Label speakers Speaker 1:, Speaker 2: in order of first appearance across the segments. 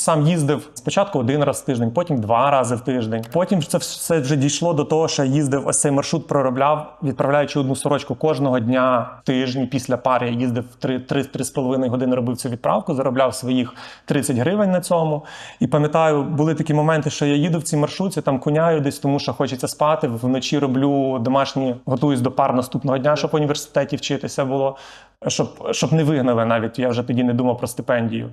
Speaker 1: сам їздив спочатку один раз в тиждень, потім два рази в тиждень. Потім це все вже дійшло до того, що я їздив ось цей маршрут проробляв, відправляючи одну сорочку кожного дня тижні після пари. Я їздив 3-3,5 години, робив цю відправку, заробляв своїх 30 гривень на цьому. І пам'ятаю, були такі моменти, що я їду в цій маршрутці, там куняю десь, тому що хочеться спати. Вночі роблю домашні, готуюсь до пар наступного дня, щоб в університеті вчитися було. Щоб, щоб не вигнали навіть, я вже тоді не думав про стипендію.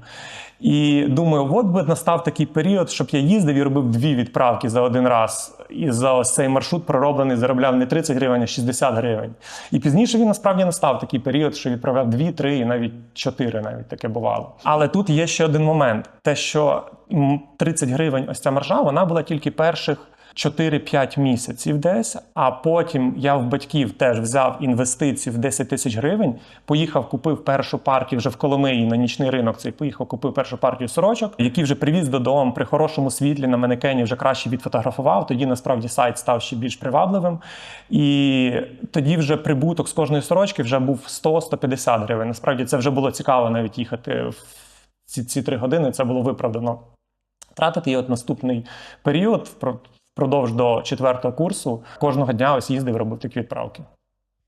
Speaker 1: І думаю, от би настав такий період, щоб я їздив і робив дві відправки за один раз. І за ось цей маршрут пророблений заробляв не 30 гривень, а 60 гривень. І пізніше він насправді настав такий період, що відправляв дві, три і навіть чотири, навіть таке бувало. Але тут є ще один момент: те, що м, 30 гривень, ось ця маржа, вона була тільки перших. 4-5 місяців десь, а потім я в батьків теж взяв інвестиції в 10 тисяч гривень, поїхав, купив першу партію вже в Коломиї на нічний ринок. Цей поїхав, купив першу партію сорочок, які вже привіз додому при хорошому світлі на манекені вже краще відфотографував. Тоді насправді сайт став ще більш привабливим. І тоді вже прибуток з кожної сорочки вже був 100-150 гривень. Насправді це вже було цікаво навіть їхати в ці, ці три години. Це було виправдано. Тратити і от наступний період впродовж до четвертого курсу кожного дня ось їздив, робив такі відправки.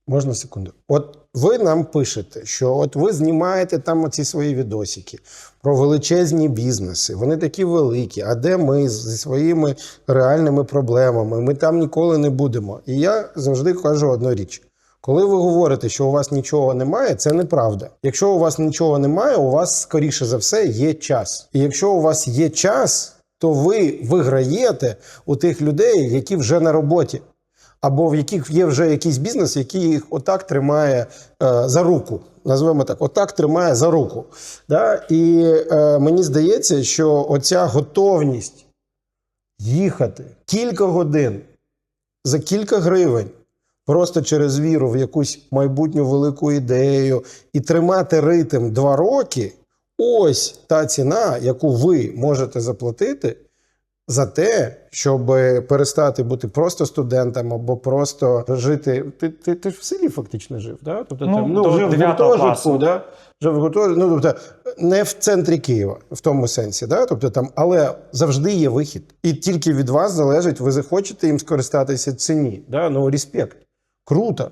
Speaker 2: Можна секунду? От ви нам пишете, що от ви знімаєте там оці свої відосики про величезні бізнеси. Вони такі великі. А де ми зі своїми реальними проблемами? Ми там ніколи не будемо. І я завжди кажу одну річ. Коли ви говорите, що у вас нічого немає, це неправда. Якщо у вас нічого немає, у вас скоріше за все є час. І якщо у вас є час, то ви виграєте у тих людей, які вже на роботі або в яких є вже якийсь бізнес, який їх отак тримає е, за руку. Назвемо так, отак тримає за руку. Да? І е, мені здається, що оця готовність їхати кілька годин за кілька гривень. Просто через віру в якусь майбутню велику ідею і тримати ритм два роки ось та ціна, яку ви можете заплатити за те, щоб перестати бути просто студентом або просто жити. Ти, ти, ти ж в селі фактично жив, да? Тобто
Speaker 1: Ну,
Speaker 2: там,
Speaker 1: до
Speaker 2: вже в гуртожитку, да? Вже в гуртожитку, ну, тобто, не в центрі Києва в тому сенсі, да? тобто, там, але завжди є вихід. І тільки від вас залежить, ви захочете їм скористатися чи ні. Да? Ну, респект. Круто.